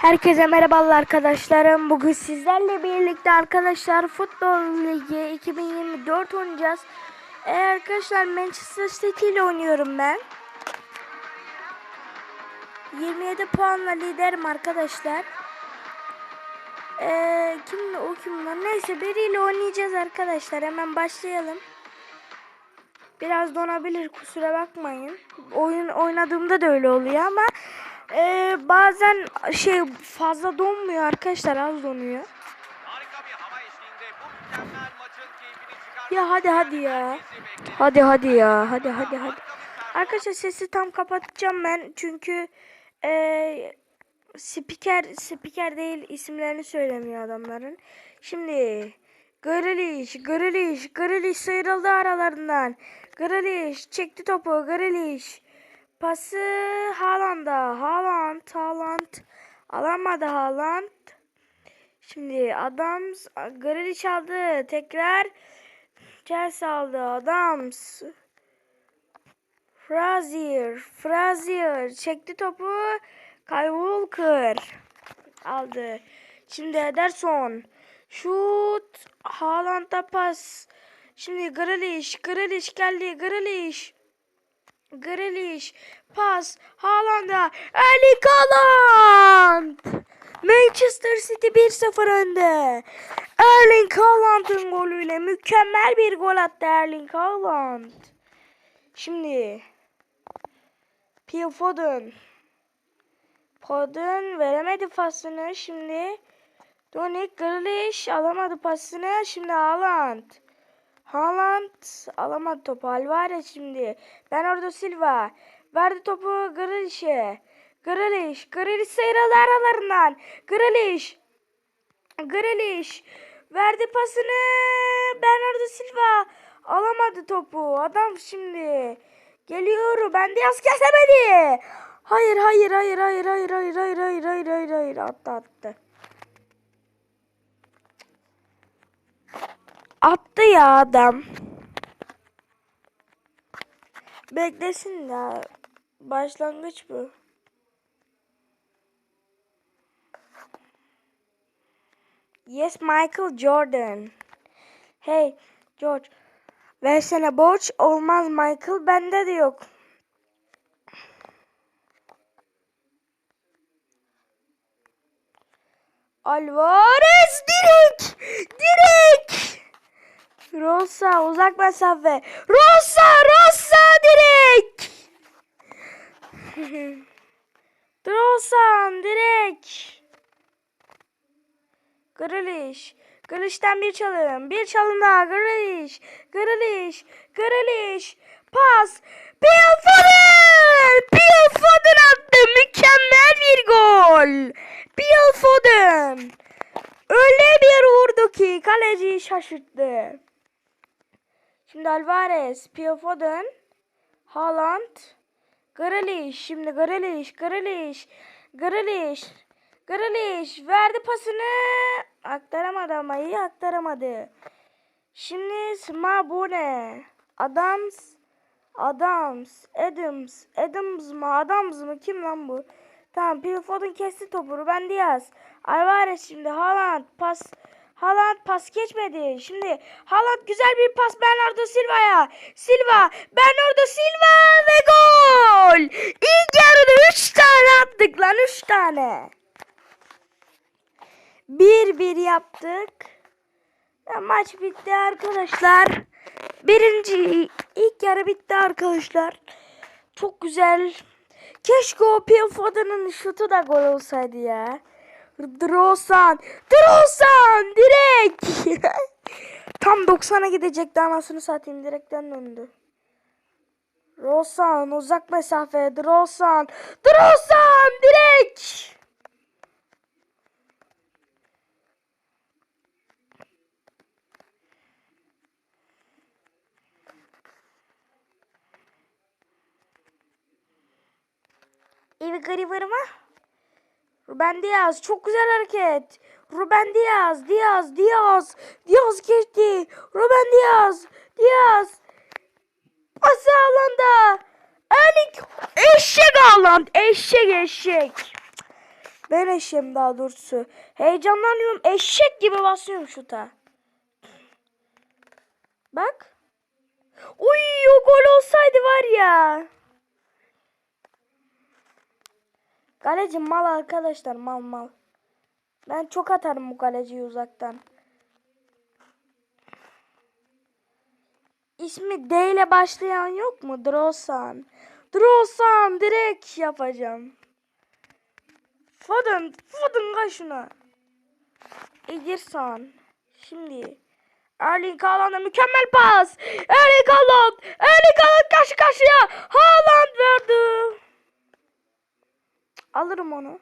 Herkese merhabalar arkadaşlarım. Bugün sizlerle birlikte arkadaşlar Futbol Ligi 2024 oynayacağız. Ee, arkadaşlar Manchester City ile oynuyorum ben. 27 puanla liderim arkadaşlar. Ee, kim o kim lan? Neyse biriyle oynayacağız arkadaşlar. Hemen başlayalım. Biraz donabilir kusura bakmayın. Oyun oynadığımda da öyle oluyor ama e, bazen şey fazla donmuyor arkadaşlar az donuyor. Ya hadi hadi ya. Hadi hadi ya. Hadi hadi hadi. Arkadaşlar sesi tam kapatacağım ben çünkü e, spiker spiker değil isimlerini söylemiyor adamların. Şimdi Grealish, Grealish, Grealish sıyrıldı aralarından. Grealish çekti topu, Grealish. Pası Haaland'a, Haaland, Haaland. Alamadı Haaland. Şimdi Adams, Grealish aldı. Tekrar Chelsea aldı. Adams. Frazier, Frazier çekti topu. Kyle Walker aldı. Şimdi Ederson. Şut. Haaland'a pas. Şimdi Grealish, Grealish geldi. Grealish. Grealish. Pas. Haaland'a. Erling Haaland. Manchester City 1-0 önde. Erling Haaland'ın golüyle mükemmel bir gol attı Erling Haaland. Şimdi Phil Foden. Foden veremedi pasını. Şimdi Donik Grealish alamadı pasını. Şimdi Haaland. Haaland alamadı topu. Alvarez şimdi. Bernardo Silva. Verdi topu Grealish'e. Grealish. Grealish sıyrıldı aralarından. Grealish. Grealish. Verdi pasını. Bernardo Silva. Alamadı topu. Adam şimdi. Geliyor. Ben de yaz kesemedi. Hayır hayır hayır hayır hayır hayır hayır hayır hayır hayır attı attı. Attı ya adam. Beklesin ya. Başlangıç bu. Yes Michael Jordan. Hey George. Versene borç olmaz Michael bende de yok. Alvarez direkt direkt Rosa uzak mesafe Rosa Rosa direkt Rosa direkt Grealish. Grealish'ten bir çalım. Bir çalım daha. Grealish. Grealish. Grealish. Pas. Phil Foden. Phil Foden attı. Mükemmel bir gol. Phil Foden. Öyle bir vurdu ki kaleciyi şaşırttı. Şimdi Alvarez. Phil Foden. Haaland. Grealish. Şimdi Grealish. Grealish. Grealish. Grealish verdi pasını. Aktaramadı ama iyi aktaramadı. Şimdi Smabune. Adams. Adams. Adams. Adams mı? Adams mı? Kim lan bu? Tamam Phil Foden kesti topu. Ruben Diaz. Alvarez şimdi. Haaland. Pas. Haaland pas geçmedi. Şimdi Haaland güzel bir pas Bernardo Silva'ya. Silva. Bernardo Silva ve gol. İlk yarıda 3 tane attık lan 3 tane. Bir bir yaptık. Ve maç bitti arkadaşlar. Birinci ilk yarı bitti arkadaşlar. Çok güzel. Keşke o Phil şutu da gol olsaydı ya. Drosan. Drosan direkt. Tam 90'a gidecekti anasını satayım direkten döndü. Rosan uzak mesafe. Drosan. Drosan direkt. İyi bir mı? Ruben Diaz çok güzel hareket. Ruben Diaz, Diaz, Diaz, Diaz geçti. Ruben Diaz, Diaz. Pası alanda. Erling eşek Haaland, eşek eşek. Ben eşeğim daha doğrusu. Heyecanlanıyorum. Eşek gibi basıyorum şuta. Bak. Uy o gol olsaydı var ya. Kaleci mal arkadaşlar mal mal. Ben çok atarım bu kaleciyi uzaktan. İsmi D ile başlayan yok mu? Drosan. Drosan direkt yapacağım. Foden, Foden kaç şuna. Edirsan. Şimdi. Erling Haaland'a mükemmel pas. Erling Haaland. Erling Haaland karşı karşıya. Haaland verdi. Alırım onu.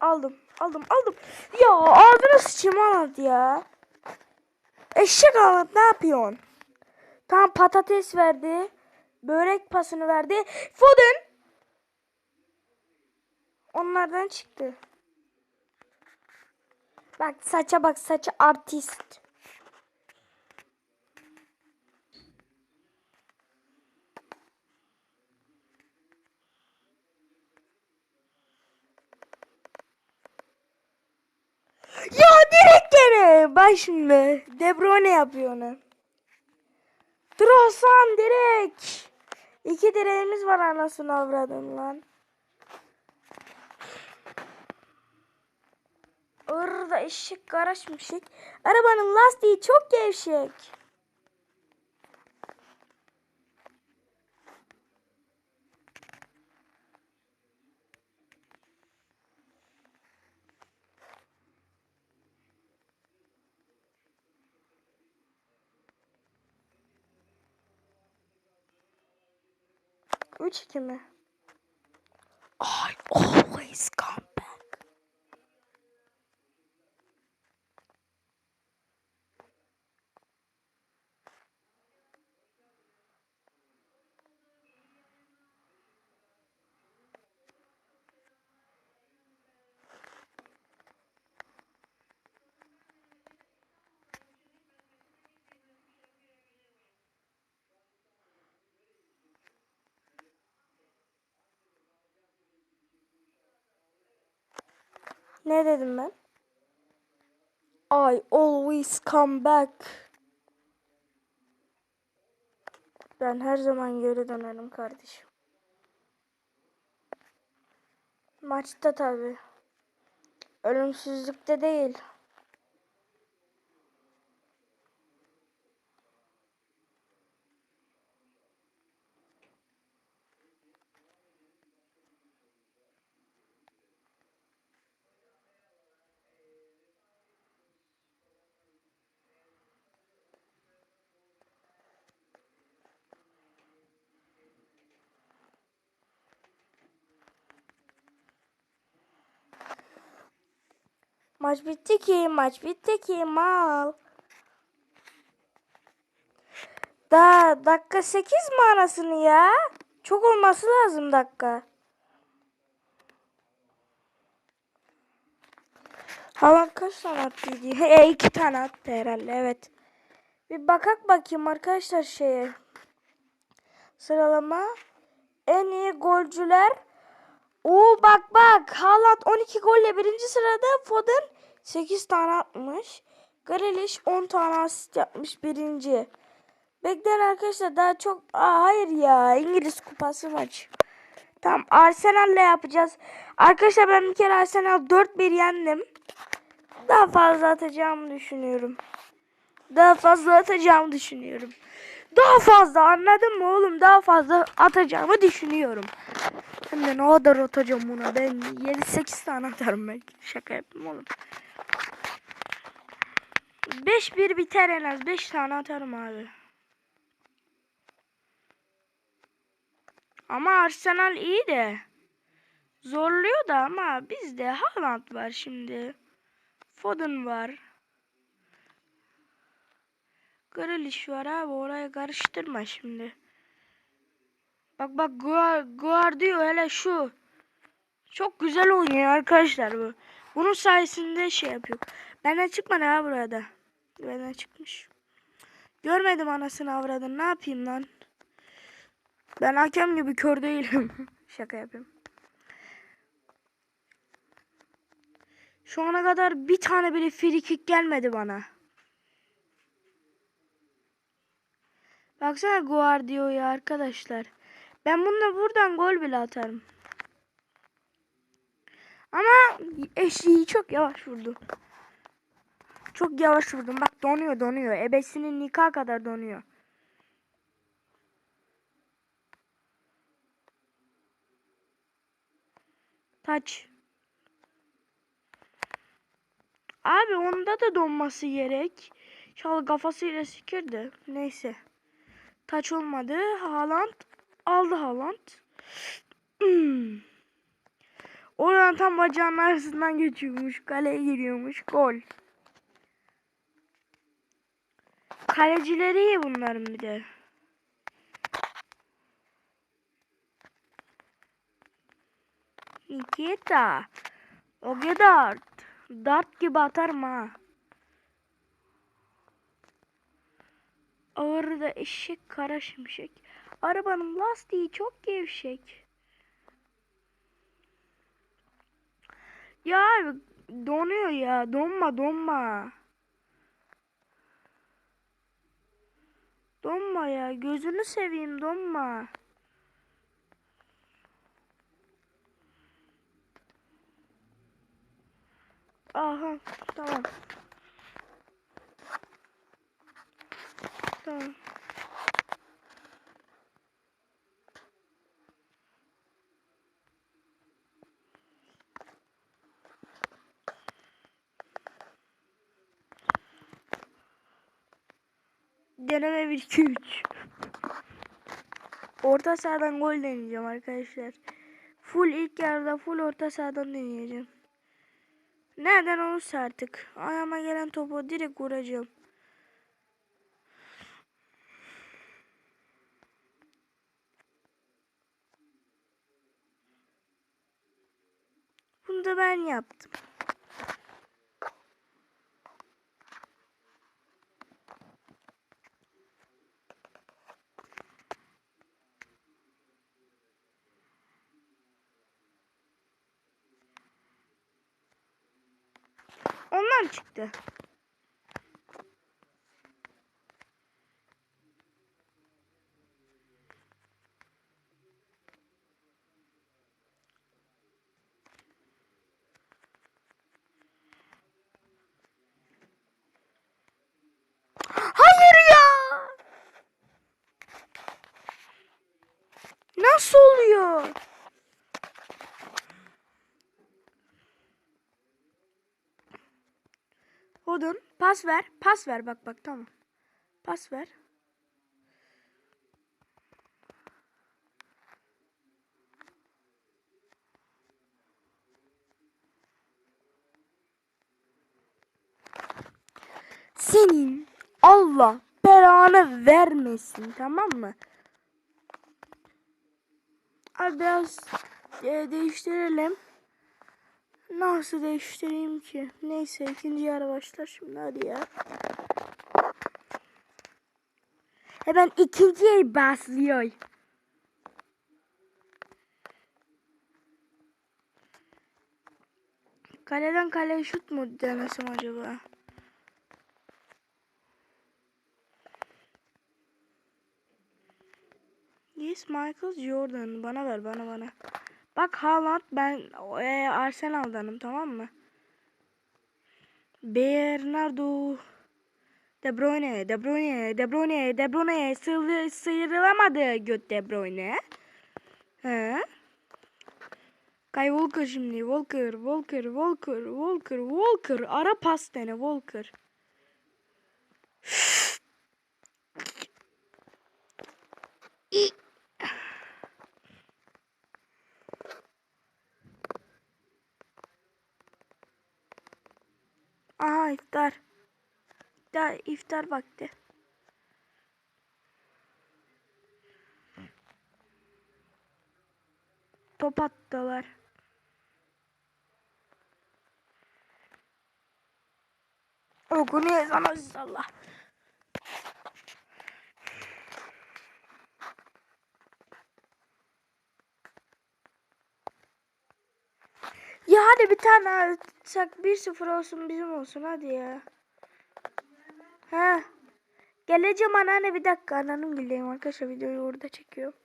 Aldım. Aldım. Aldım. Ya ağzına sıçayım Haaland ya. Eşek Haaland ne yapıyorsun? Tam patates verdi. Börek pasını verdi. Foden. Onlardan çıktı. Bak saça bak saça artist. Ya direkt Bak şimdi. De Bruyne yapıyor onu. Trosan direkt. İki direğimiz var anasını avradım lan. Orada eşek garaşmışık. Arabanın lastiği çok gevşek. Üç iki mi? I always come Ne dedim ben? I always come back. Ben her zaman geri dönerim kardeşim. Maçta tabi. Ölümsüzlükte değil. Maç bitti ki, maç bitti ki mal. Da dakika 8 mi anasını ya? Çok olması lazım dakika. Haaland kaç tane attıydı? He, iki tane attı herhalde evet. Bir bakak bakayım arkadaşlar şeye. Sıralama. En iyi golcüler. Oo bak bak. Haaland 12 golle birinci sırada. Foden 8 tane atmış. Grealish 10 tane asist yapmış birinci. Bekleyin arkadaşlar daha çok... Aa, hayır ya İngiliz kupası maç. Tamam Arsenal'le yapacağız. Arkadaşlar ben bir kere Arsenal 4-1 yendim. Daha fazla atacağımı düşünüyorum. Daha fazla atacağımı düşünüyorum. Daha fazla anladın mı oğlum? Daha fazla atacağımı düşünüyorum. Hem de ne kadar atacağım buna? Ben 7-8 tane atarım belki. Şaka yaptım oğlum. 5-1 biter en az. 5 tane atarım abi. Ama Arsenal iyi de. Zorluyor da ama bizde Haaland var şimdi. Foden var. Grealish var abi oraya karıştırma şimdi. Bak bak Guar- Guardiola şu. Çok güzel oynuyor arkadaşlar bu. Bunun sayesinde şey yapıyor. Benden çıkmadı ha burada. Benden çıkmış. Görmedim anasını avradını ne yapayım lan. Ben hakem gibi kör değilim. Şaka yapayım. Şu ana kadar bir tane bile free gelmedi bana. Baksana Guardio'ya arkadaşlar. Ben bununla buradan gol bile atarım. Ama eşeği çok yavaş vurdu. Çok yavaş vurdum. Bak donuyor donuyor. Ebesinin nikah kadar donuyor. Taç. Abi onda da donması gerek. Şal kafasıyla sikirdi. Neyse. Taç olmadı. Haaland aldı Haaland. Tam bacağının arasından geçiyormuş. Kaleye giriyormuş. Gol. Kalecileri iyi bunların bir de. Nikita. O kadar. Dart gibi atarım ha. Ağırda eşek kara şimşek. Arabanın lastiği çok gevşek. Ya donuyor ya. Donma donma. Donma ya. Gözünü seveyim donma. Aha tamam. Tamam. Deneme 1 2 3. Orta sahadan gol deneyeceğim arkadaşlar. Full ilk yarıda full orta sahadan deneyeceğim. Nereden olursa artık. Ayağıma gelen topu direkt vuracağım. Bunu da ben yaptım. Ondan çıktı. Hayır ya. Nasıl oluyor? Odun pas ver. Pas ver bak bak tamam. Pas ver. Senin Allah belanı vermesin tamam mı? Abi biraz e, değiştirelim. Nasıl değiştireyim ki? Neyse ikinci yarı başlar şimdi hadi ya. Hemen ikinci yarı başlıyor. Kaleden kaleye şut mu denesem acaba? Yes Michael Jordan bana ver bana bana. Bak Haaland ben e, Arsenal'danım tamam mı? Bernardo De Bruyne, De Bruyne, De Bruyne, De Bruyne sıyrı, sıyrılamadı göt De Bruyne. He? Kay Walker şimdi. Walker, Walker, Walker, Walker, Walker. Ara pas dene Walker. İ- Aha iftar. İftar, iftar vakti. Top attılar. Okunuyor sana Allah. Bir tane atsak 1-0 olsun bizim olsun hadi ya. Ha. Geleceğim anneanne bir dakika anneannem geliyor arkadaşlar videoyu orada çekiyorum.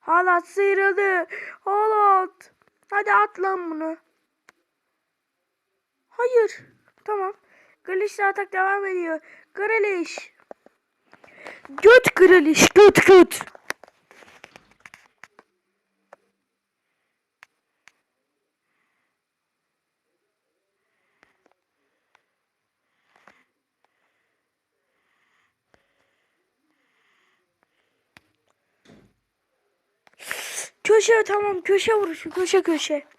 Halat sıyrıldı. Halat. Hadi at lan bunu. Hayır. Tamam. Grealish'le atak devam ediyor. Grealish. Göt Grealish. Göt göt. Köşe tamam köşe vuruşu köşe köşe.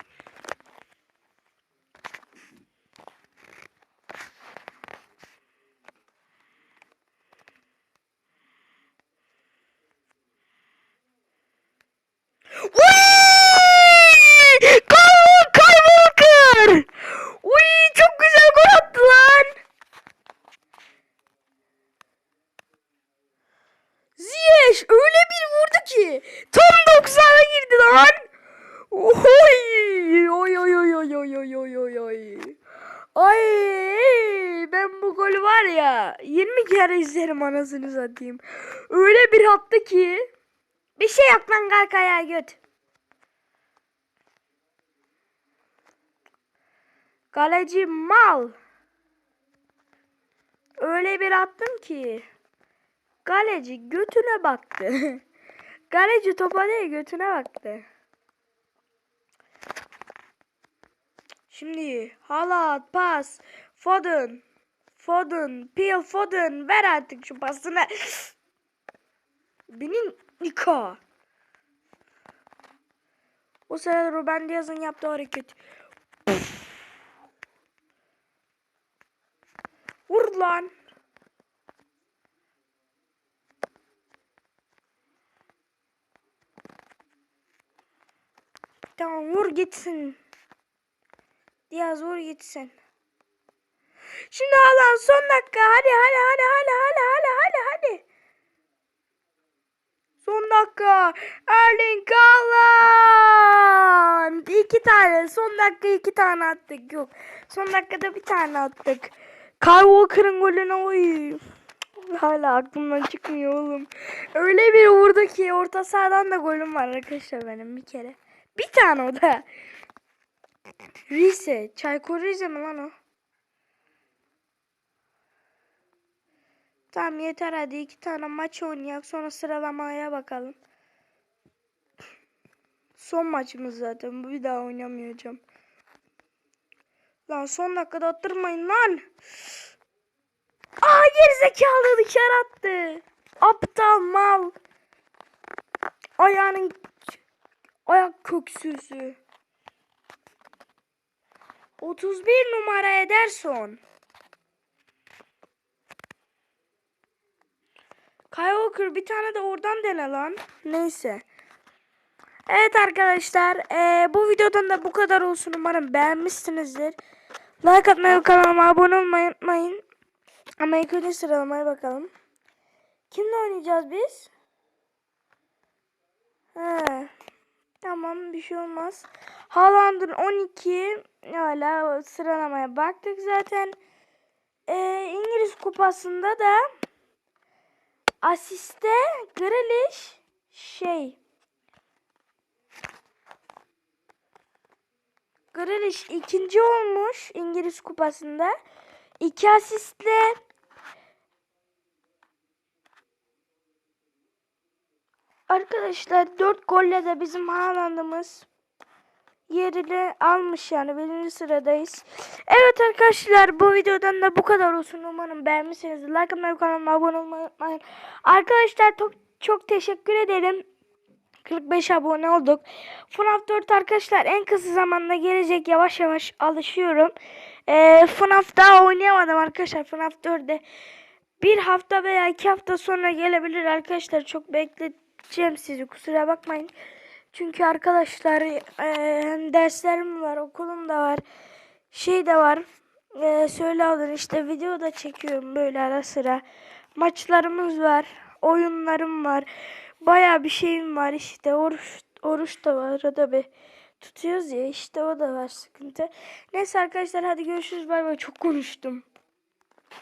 Ay ben bu golü var ya 20 kere izlerim anasını satayım. Öyle bir attı ki. Bir şey yap lan kalk ayağa göt. Kaleci mal. Öyle bir attım ki. Kaleci götüne baktı. Kaleci topa değil götüne baktı. Şimdi halat pas Foden Foden Pil Foden ver artık şu pasını. Benim Nika. O sırada Ruben Diaz'ın yaptığı hareket. Vur lan. Tamam vur gitsin. Diaz vur gitsin. Şimdi Haaland son dakika. Hadi hadi hadi hadi hadi hadi hadi hadi. Son dakika. Erling Haaland. İki tane. Son dakika iki tane attık. Yok. Son dakikada bir tane attık. Kyle Walker'ın golüne oy. Hala aklımdan çıkmıyor oğlum. Öyle bir vurdu ki orta sahadan da golüm var arkadaşlar benim bir kere. Bir tane o da. Rize. Çaykur Rize mi lan o? Tamam yeter hadi iki tane maç oynayak sonra sıralamaya bakalım. Son maçımız zaten bu bir daha oynamayacağım. Lan son dakikada attırmayın lan. Aa gerizekalı dışarı attı. Aptal mal. Ayağının ayak köksüzü. 31 numara Ederson. Kyle Walker bir tane de oradan dene lan. Neyse. Evet arkadaşlar. eee, bu videodan da bu kadar olsun. Umarım beğenmişsinizdir. Like atmayı kanalıma abone olmayı unutmayın. Ama ilk önce sıralamaya bakalım. Kimle oynayacağız biz? He. Tamam bir şey olmaz. Haaland'ın 12 hala sıralamaya baktık zaten. Ee, İngiliz kupasında da asiste Grealish şey Grealish ikinci olmuş İngiliz kupasında. İki asistle Arkadaşlar 4 golle de bizim Haaland'ımız yerini almış yani birinci sıradayız. Evet arkadaşlar bu videodan da bu kadar olsun. Umarım beğenmişsinizdir. Like atmayı kanalıma abone olmayı unutmayın. Arkadaşlar çok, çok teşekkür ederim. 45 abone olduk. FNAF 4 arkadaşlar en kısa zamanda gelecek. Yavaş yavaş alışıyorum. Ee, FNAF daha oynayamadım arkadaşlar. FNAF 4'de bir hafta veya iki hafta sonra gelebilir arkadaşlar. Çok bekleteceğim sizi kusura bakmayın. Çünkü arkadaşlar e, derslerim var, okulum da var. Şey de var. E, söyle alın işte video da çekiyorum böyle ara sıra. Maçlarımız var. oyunlarım var. Baya bir şeyim var işte. Oruç, oruç da var. O da bir tutuyoruz ya işte o da var sıkıntı. Neyse arkadaşlar hadi görüşürüz. Bay bay. Çok konuştum.